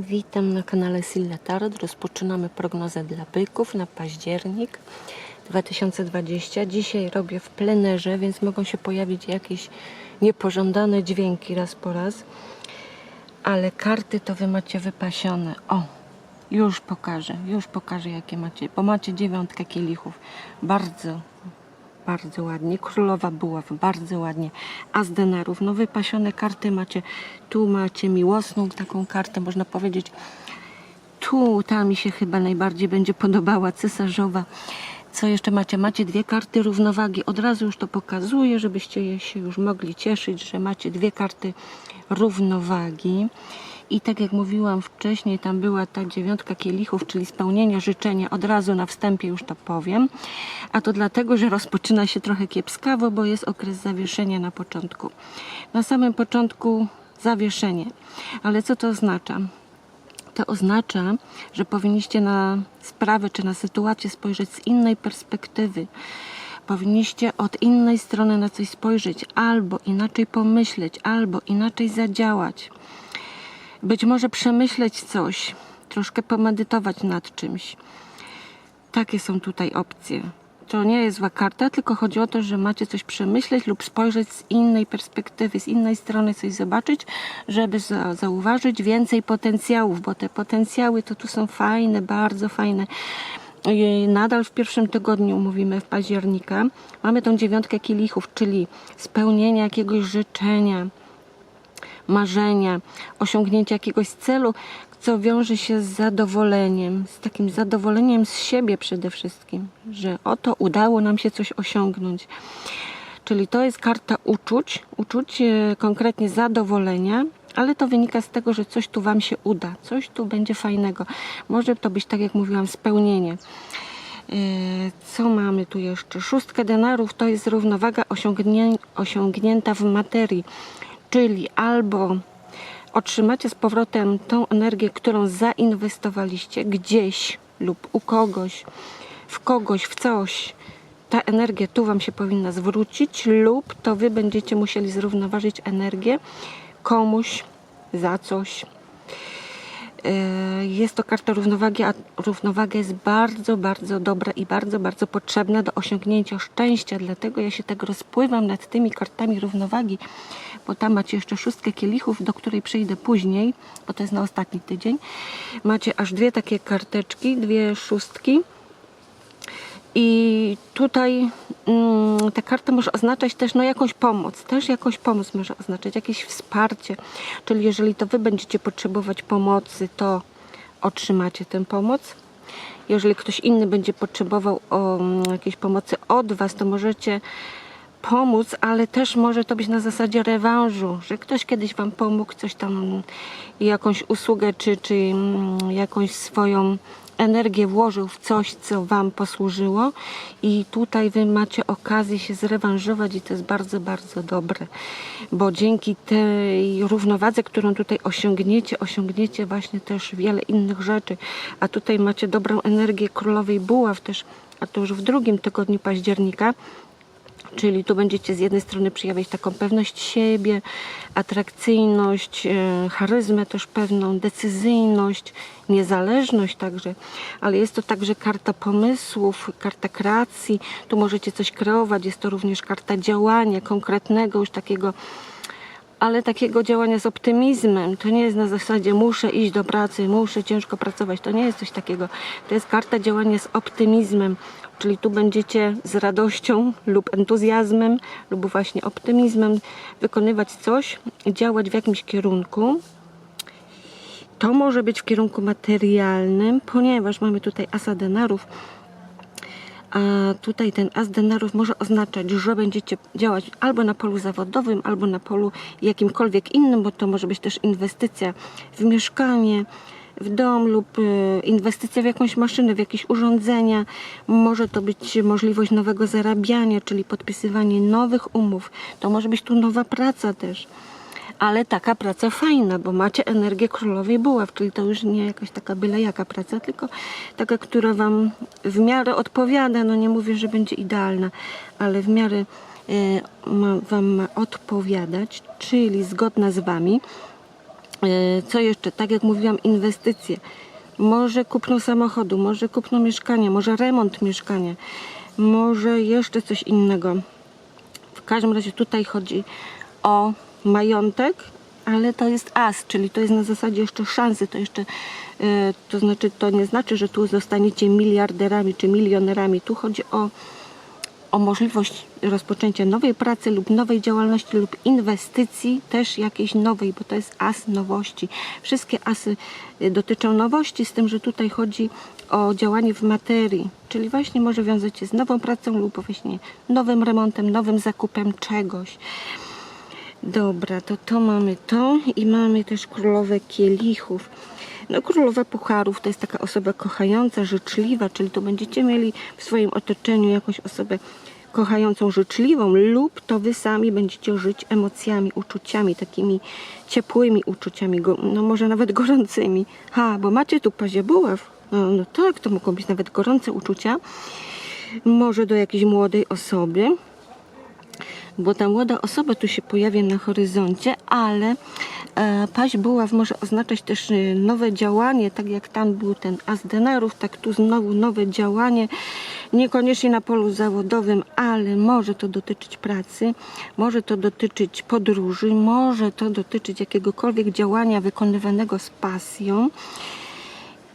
Witam na kanale Silla Tarot. Rozpoczynamy prognozę dla byków na październik 2020. Dzisiaj robię w plenerze, więc mogą się pojawić jakieś niepożądane dźwięki raz po raz. Ale karty to wy macie wypasione. O, już pokażę, już pokażę jakie macie. Bo macie dziewiątkę kielichów. Bardzo, bardzo ładnie. Królowa buław, bardzo ładnie. As denarów, no wypasione karty macie. Tu macie miłosną taką kartę, można powiedzieć. Tu, ta mi się chyba najbardziej będzie podobała, cesarzowa. Co jeszcze macie? Macie dwie karty równowagi. Od razu już to pokazuję, żebyście się już mogli cieszyć, że macie dwie karty równowagi. I tak jak mówiłam wcześniej, tam była ta dziewiątka kielichów, czyli spełnienia życzenia. Od razu na wstępie już to powiem. A to dlatego, że rozpoczyna się trochę kiepskawo, bo jest okres zawieszenia na początku. Na samym początku zawieszenie. Ale co to oznacza? To oznacza, że powinniście na sprawę czy na sytuację spojrzeć z innej perspektywy. Powinniście od innej strony na coś spojrzeć, albo inaczej pomyśleć, albo inaczej zadziałać. Być może przemyśleć coś, troszkę pomedytować nad czymś. Takie są tutaj opcje. To nie jest zła karta, tylko chodzi o to, że macie coś przemyśleć lub spojrzeć z innej perspektywy, z innej strony coś zobaczyć, żeby za, zauważyć więcej potencjałów, bo te potencjały to tu są fajne, bardzo fajne. I Nadal w pierwszym tygodniu, mówimy w października, mamy tą dziewiątkę kielichów, czyli spełnienie jakiegoś życzenia, marzenia, osiągnięcia jakiegoś celu, co wiąże się z zadowoleniem, z takim zadowoleniem z siebie przede wszystkim, że oto udało nam się coś osiągnąć. Czyli to jest karta uczuć, uczuć e, konkretnie zadowolenia, ale to wynika z tego, że coś tu Wam się uda, coś tu będzie fajnego. Może to być, tak jak mówiłam, spełnienie. E, Co mamy tu jeszcze? Szóstka denarów to jest równowaga osiągnię, osiągnięta w materii, czyli albo otrzymacie z powrotem tą energię, którą zainwestowaliście gdzieś lub u kogoś, w kogoś, w coś. Ta energia tu Wam się powinna zwrócić, lub to Wy będziecie musieli zrównoważyć energię komuś za coś. Yy, Jest to karta równowagi, a równowaga jest bardzo, bardzo dobra i bardzo, bardzo potrzebna do osiągnięcia szczęścia. Dlatego ja się tak rozpływam nad tymi kartami równowagi, bo tam macie jeszcze szóstkę kielichów, do której przyjdę później, bo to jest na ostatni tydzień. Macie aż dwie takie karteczki, dwie szóstki. I tutaj mm, ta karta może oznaczać też no, jakąś pomoc, też jakąś pomoc może oznaczać, jakieś wsparcie. Czyli jeżeli to Wy będziecie potrzebować pomocy, to otrzymacie tę pomoc. Jeżeli ktoś inny będzie potrzebował o, mm, jakiejś pomocy od Was, to możecie pomóc, ale też może to być na zasadzie rewanżu, że ktoś kiedyś Wam pomógł, coś tam, jakąś usługę, czy, czy mm, jakąś swoją energię włożył w coś, co Wam posłużyło. I tutaj Wy macie okazję się zrewanżować i to jest bardzo, bardzo dobre, bo dzięki tej równowadze, którą tutaj osiągniecie, osiągniecie właśnie też wiele innych rzeczy, a tutaj macie dobrą energię królowej buław też, a to już w drugim tygodniu października, Czyli tu będziecie z jednej strony przejawiać taką pewność siebie, atrakcyjność, e, charyzmę też pewną, decyzyjność, niezależność także, ale jest to także karta pomysłów, karta kreacji. Tu możecie coś kreować, jest to również karta działania konkretnego, już takiego ale takiego działania z optymizmem. To nie jest na zasadzie muszę iść do pracy, muszę ciężko pracować. To nie jest coś takiego. To jest karta działania z optymizmem. Czyli tu będziecie z radością lub entuzjazmem lub właśnie optymizmem wykonywać coś, działać w jakimś kierunku. To może być w kierunku materialnym, ponieważ mamy tutaj asa denarów, a tutaj ten as denarów może oznaczać, że będziecie działać albo na polu zawodowym, albo na polu jakimkolwiek innym, bo to może być też inwestycja w mieszkanie, w dom lub y, inwestycja w jakąś maszynę, w jakieś urządzenia. Może to być możliwość nowego zarabiania, czyli podpisywanie nowych umów. To może być tu nowa praca też ale taka praca fajna, bo macie energię królowej buław, czyli to już nie jakaś taka byle jaka praca, tylko taka, która wam w miarę odpowiada, no nie mówię, że będzie idealna, ale w miarę e, ma, wam ma odpowiadać, czyli zgodna z wami. E, Co jeszcze? Tak jak mówiłam, inwestycje. Może kupno samochodu, może kupno mieszkania, może remont mieszkania, może jeszcze coś innego. W każdym razie tutaj chodzi o majątek, ale to jest as, czyli to jest na zasadzie jeszcze szansy. To jeszcze, e, to znaczy, to nie znaczy, że tu zostaniecie miliarderami czy milionerami. Tu chodzi o o możliwość rozpoczęcia nowej pracy lub nowej działalności lub inwestycji też jakiejś nowej, bo to jest as nowości. Wszystkie asy y, dotyczą nowości, z tym, że tutaj chodzi o działanie w materii, czyli właśnie może wiązać się z nową pracą lub właśnie nowym remontem, nowym zakupem czegoś. Dobra, to to mamy to i mamy też królowę kielichów. No, królowa pucharów to jest taka osoba kochająca, życzliwa, czyli to będziecie mieli w swoim otoczeniu jakąś osobę kochającą, życzliwą lub to wy sami będziecie żyć emocjami, uczuciami, takimi ciepłymi uczuciami, no może nawet gorącymi. Ha, bo macie tu paziebuław. No, no tak, to mogą być nawet gorące uczucia. Może do jakiejś młodej osoby, bo ta młoda osoba tu się pojawia na horyzoncie, ale e, paść buław może oznaczać też e, nowe działanie, tak jak tam był ten as denarów, tak tu znowu nowe działanie, niekoniecznie na polu zawodowym, ale może to dotyczyć pracy, może to dotyczyć podróży, może to dotyczyć jakiegokolwiek działania wykonywanego z pasją.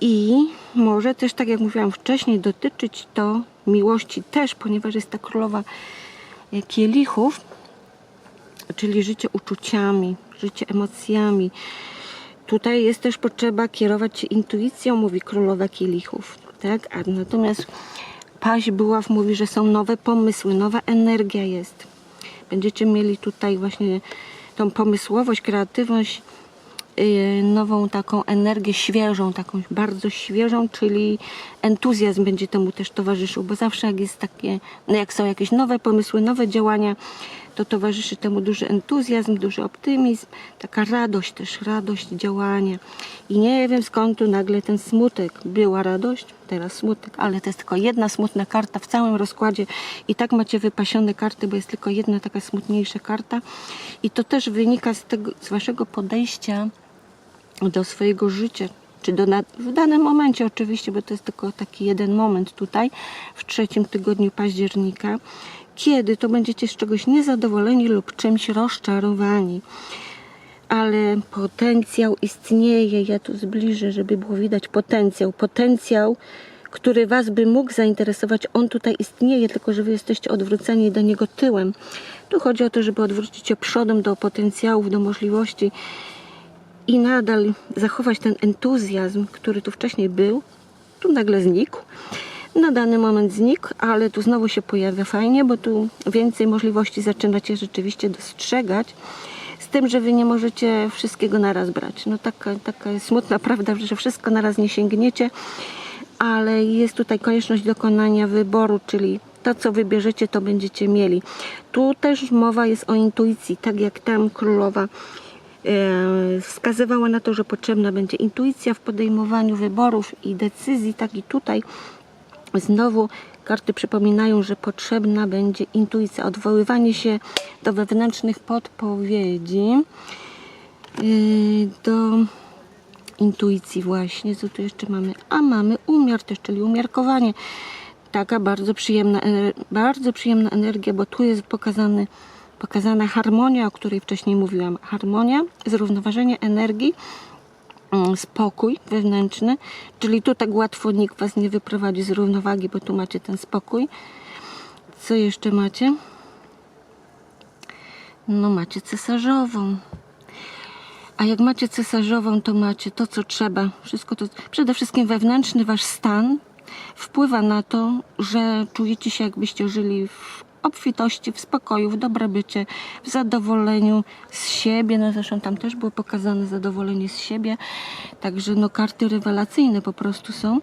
I może też, tak jak mówiłam wcześniej, dotyczyć to miłości też, ponieważ jest ta królowa kielichów, czyli życie uczuciami, życie emocjami. Tutaj jest też potrzeba kierować się intuicją, mówi królowa kielichów. Tak? A natomiast paź buław mówi, że są nowe pomysły, nowa energia jest. Będziecie mieli tutaj właśnie tą pomysłowość, kreatywność, nową taką energię świeżą, taką bardzo świeżą, czyli entuzjazm będzie temu też towarzyszył, bo zawsze jak jest takie, no jak są jakieś nowe pomysły, nowe działania, to towarzyszy temu duży entuzjazm, duży optymizm, taka radość też, radość działania. I nie wiem skąd tu nagle ten smutek. Była radość, teraz smutek, ale to jest tylko jedna smutna karta w całym rozkładzie i tak macie wypasione karty, bo jest tylko jedna taka smutniejsza karta i to też wynika z, tego, z waszego podejścia do swojego życia, czy do w danym momencie oczywiście, bo to jest tylko taki jeden moment tutaj, w trzecim tygodniu października, kiedy to będziecie z czegoś niezadowoleni lub czymś rozczarowani. Ale potencjał istnieje, ja tu zbliżę, żeby było widać potencjał. Potencjał, który Was by mógł zainteresować, on tutaj istnieje, tylko że Wy jesteście odwróceni do niego tyłem. Tu chodzi o to, żeby odwrócić się przodem do potencjałów, do możliwości i nadal zachować ten entuzjazm, który tu wcześniej był, tu nagle znikł. Na dany moment znikł, ale tu znowu się pojawia fajnie, bo tu więcej możliwości zaczynacie rzeczywiście dostrzegać. Z tym, że wy nie możecie wszystkiego naraz brać. No taka, taka jest smutna prawda, że wszystko naraz nie sięgniecie, ale jest tutaj konieczność dokonania wyboru, czyli to, co wybierzecie, to będziecie mieli. Tu też mowa jest o intuicji, tak jak tam królowa wskazywała na to, że potrzebna będzie intuicja w podejmowaniu wyborów i decyzji, tak i tutaj znowu karty przypominają, że potrzebna będzie intuicja, odwoływanie się do wewnętrznych podpowiedzi, yy, do intuicji właśnie, co tu jeszcze mamy? A mamy umiar też, czyli umiarkowanie. Taka bardzo przyjemna, ener- bardzo przyjemna energia, bo tu jest pokazany, pokazana harmonia, o której wcześniej mówiłam. Harmonia, zrównoważenie energii, mm, spokój wewnętrzny, czyli tu tak łatwo nikt Was nie wyprowadzi z równowagi, bo tu macie ten spokój. Co jeszcze macie? No macie cesarzową. A jak macie cesarzową, to macie to, co trzeba. Wszystko to, przede wszystkim wewnętrzny wasz stan wpływa na to, że czujecie się, jakbyście żyli w obfitości, w spokoju, w dobrobycie, w zadowoleniu z siebie. No zresztą tam też było pokazane zadowolenie z siebie. Także no karty rewelacyjne po prostu są.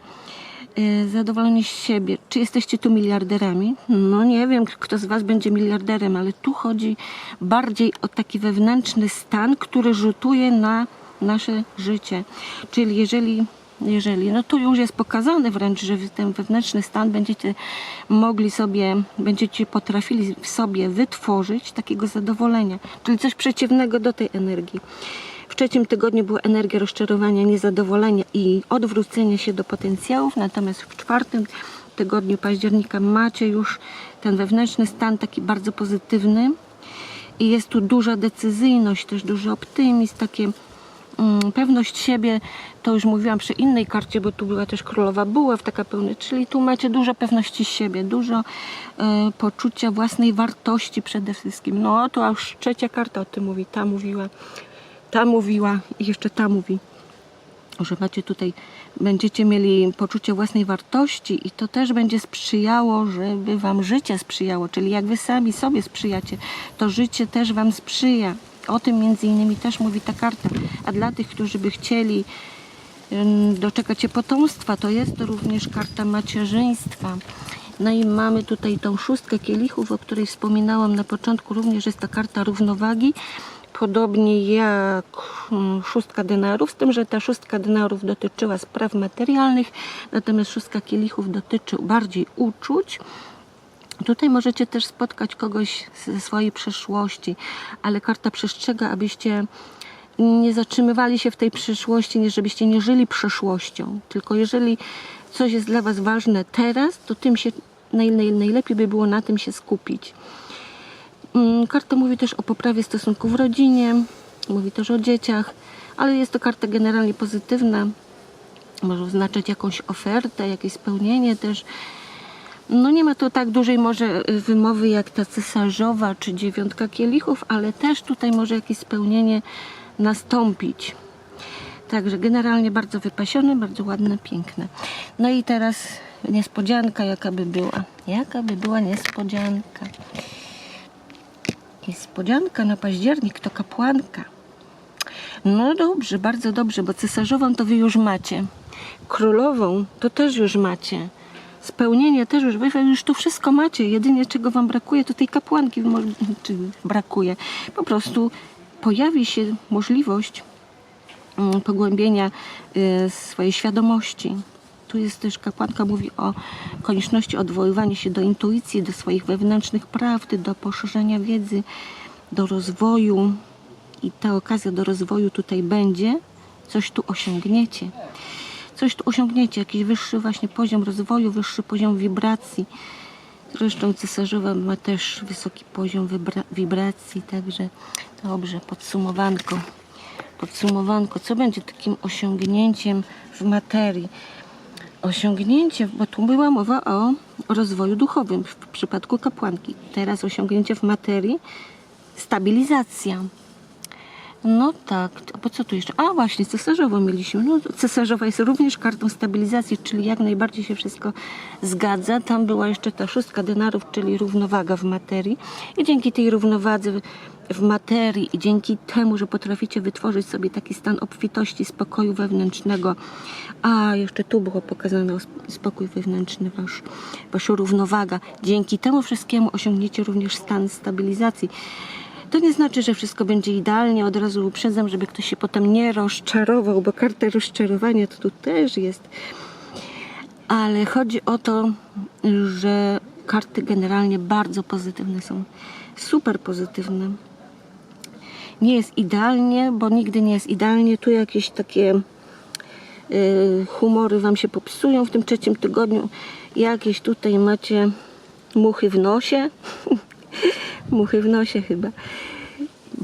E, Zadowolenie z siebie. Czy jesteście tu miliarderami? No nie wiem, kto z Was będzie miliarderem, ale tu chodzi bardziej o taki wewnętrzny stan, który rzutuje na nasze życie. Czyli jeżeli, jeżeli, no tu już jest pokazane wręcz, że ten wewnętrzny stan będziecie mogli sobie, będziecie potrafili w sobie wytworzyć takiego zadowolenia, czyli coś przeciwnego do tej energii. W trzecim tygodniu była energia rozczarowania, niezadowolenia i odwrócenia się do potencjałów, natomiast w czwartym tygodniu października macie już ten wewnętrzny stan taki bardzo pozytywny i jest tu duża decyzyjność, też duży optymizm, takie pewność siebie, to już mówiłam przy innej karcie, bo tu była też królowa buław, taka pełna, czyli tu macie dużo pewności siebie, dużo e, poczucia własnej wartości przede wszystkim. No to już trzecia karta o tym mówi, ta mówiła, ta mówiła i jeszcze ta mówi że macie tutaj, będziecie mieli poczucie własnej wartości i to też będzie sprzyjało, żeby wam życie sprzyjało, czyli jak wy sami sobie sprzyjacie, to życie też wam sprzyja. O tym między innymi też mówi ta karta. A dla tych, którzy by chcieli doczekać się potomstwa, to jest to również karta macierzyństwa. No i mamy tutaj tą szóstkę kielichów, o której wspominałam na początku, również jest ta karta równowagi podobnie jak mm, szóstka denarów, z tym, że ta szóstka denarów dotyczyła spraw materialnych, natomiast szóstka kielichów dotyczy bardziej uczuć. Tutaj możecie też spotkać kogoś ze swojej przeszłości, ale karta przestrzega, abyście nie zatrzymywali się w tej przyszłości, nie żebyście nie żyli przeszłością, tylko jeżeli coś jest dla Was ważne teraz, to tym się naj, naj, najlepiej by było na tym się skupić. Mm, Karta mówi też o poprawie stosunków w rodzinie, mówi też o dzieciach, ale jest to karta generalnie pozytywna. Może oznaczać jakąś ofertę, jakieś spełnienie też. No nie ma to tak dużej może wymowy jak ta cesarzowa czy dziewiątka kielichów, ale też tutaj może jakieś spełnienie nastąpić. Także generalnie bardzo wypasione, bardzo ładne, piękne. No i teraz niespodzianka jaka by była. Jaka by była niespodzianka. Niespodzianka na październik to kapłanka. No dobrze, bardzo dobrze, bo cesarzową to wy już macie. Królową to też już macie. Spełnienie też już, wy już tu wszystko macie. Jedynie czego wam brakuje, to tej kapłanki czy brakuje. Po pojawi się możliwość mm, pogłębienia y, swojej świadomości. Tu jest też kapłanka mówi o konieczności odwoływania się do intuicji, do swoich wewnętrznych prawd, do poszerzenia wiedzy, do rozwoju. I ta okazja do rozwoju tutaj będzie. Coś tu osiągniecie. Coś tu osiągniecie, jakiś wyższy właśnie poziom rozwoju, wyższy poziom wibracji. Zresztą cesarzowa ma też wysoki poziom wibra- wibracji, także dobrze, podsumowanko. Podsumowanko, co będzie takim osiągnięciem w materii? Osiągnięcie, bo tu była mowa o rozwoju duchowym w przypadku kapłanki. Teraz osiągnięcie w materii, stabilizacja. No tak, a po co tu jeszcze? A właśnie, cesarzową mieliśmy. No, cesarzowa jest również kartą stabilizacji, czyli jak najbardziej się wszystko zgadza. Tam była jeszcze ta szóstka denarów, czyli równowaga w materii. I dzięki tej równowadze w- materii i dzięki temu, że potraficie wytworzyć sobie taki stan obfitości, spokoju wewnętrznego, a jeszcze tu było pokazane spokój wewnętrzny, wasz, wasza równowaga. Dzięki temu wszystkiemu osiągniecie również stan stabilizacji. To nie znaczy, że wszystko będzie idealnie. Od razu uprzedzam, żeby ktoś się potem nie rozczarował, bo karta rozczarowania to tu też jest. Ale chodzi o to, że karty generalnie bardzo pozytywne są. Super pozytywne. Nie jest idealnie, bo nigdy nie jest idealnie. Tu jakieś takie y, humory wam się popsują w tym trzecim tygodniu. Jakieś tutaj macie muchy w nosie. muchy w nosie chyba.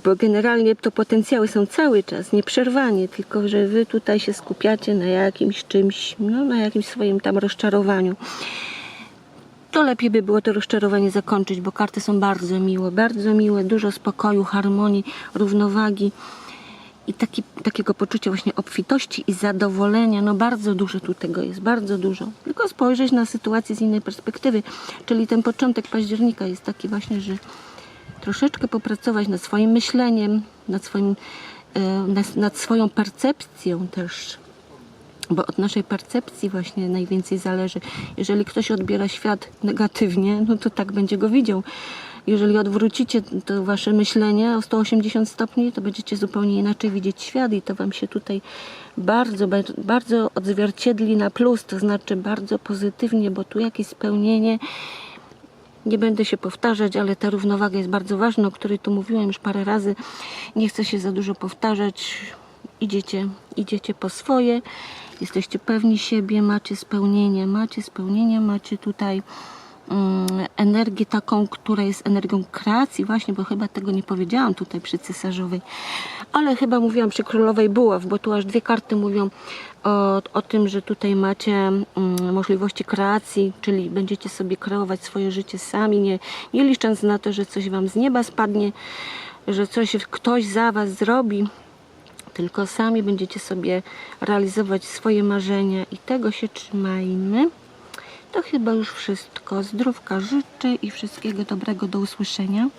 Bo generalnie to potencjały są cały czas, nieprzerwanie, tylko że wy tutaj się skupiacie na jakimś czymś, no na jakimś swoim tam rozczarowaniu. To lepiej by było to rozczarowanie zakończyć, bo karty są bardzo miłe, bardzo miłe, dużo spokoju, harmonii, równowagi i taki, takiego poczucia właśnie obfitości i zadowolenia. No bardzo dużo tu tego jest, bardzo dużo. Tylko spojrzeć na sytuację z innej perspektywy, czyli ten początek października jest taki właśnie, że troszeczkę popracować nad swoim myśleniem, nad, swoim, e, nad, nad swoją percepcją też. Bo od naszej percepcji właśnie najwięcej zależy. Jeżeli ktoś odbiera świat negatywnie, no to tak będzie go widział. Jeżeli odwrócicie to wasze myślenie o 180 stopni, to będziecie zupełnie inaczej widzieć świat i to wam się tutaj bardzo, bar- bardzo odzwierciedli na plus, to znaczy bardzo pozytywnie, bo tu jakieś spełnienie, nie będę się powtarzać, ale ta równowaga jest bardzo ważna, o której tu mówiłam już parę razy. Nie chcę się za dużo powtarzać. idziecie, idziecie po swoje, jesteście pewni siebie, macie spełnienie, macie spełnienie, macie tutaj energię taką, która jest energią kreacji, właśnie, bo chyba tego nie powiedziałam tutaj przy cesarzowej, ale chyba mówiłam przy królowej buław, bo tu aż dwie karty mówią o, o tym, że tutaj macie mm, możliwości kreacji, czyli będziecie sobie kreować swoje życie sami, nie, nie licząc na to, że coś wam z nieba spadnie, że coś ktoś za was zrobi, tylko sami będziecie sobie realizować swoje marzenia i tego się trzymajmy. To chyba już wszystko. Zdrówka życzę i wszystkiego dobrego do usłyszenia.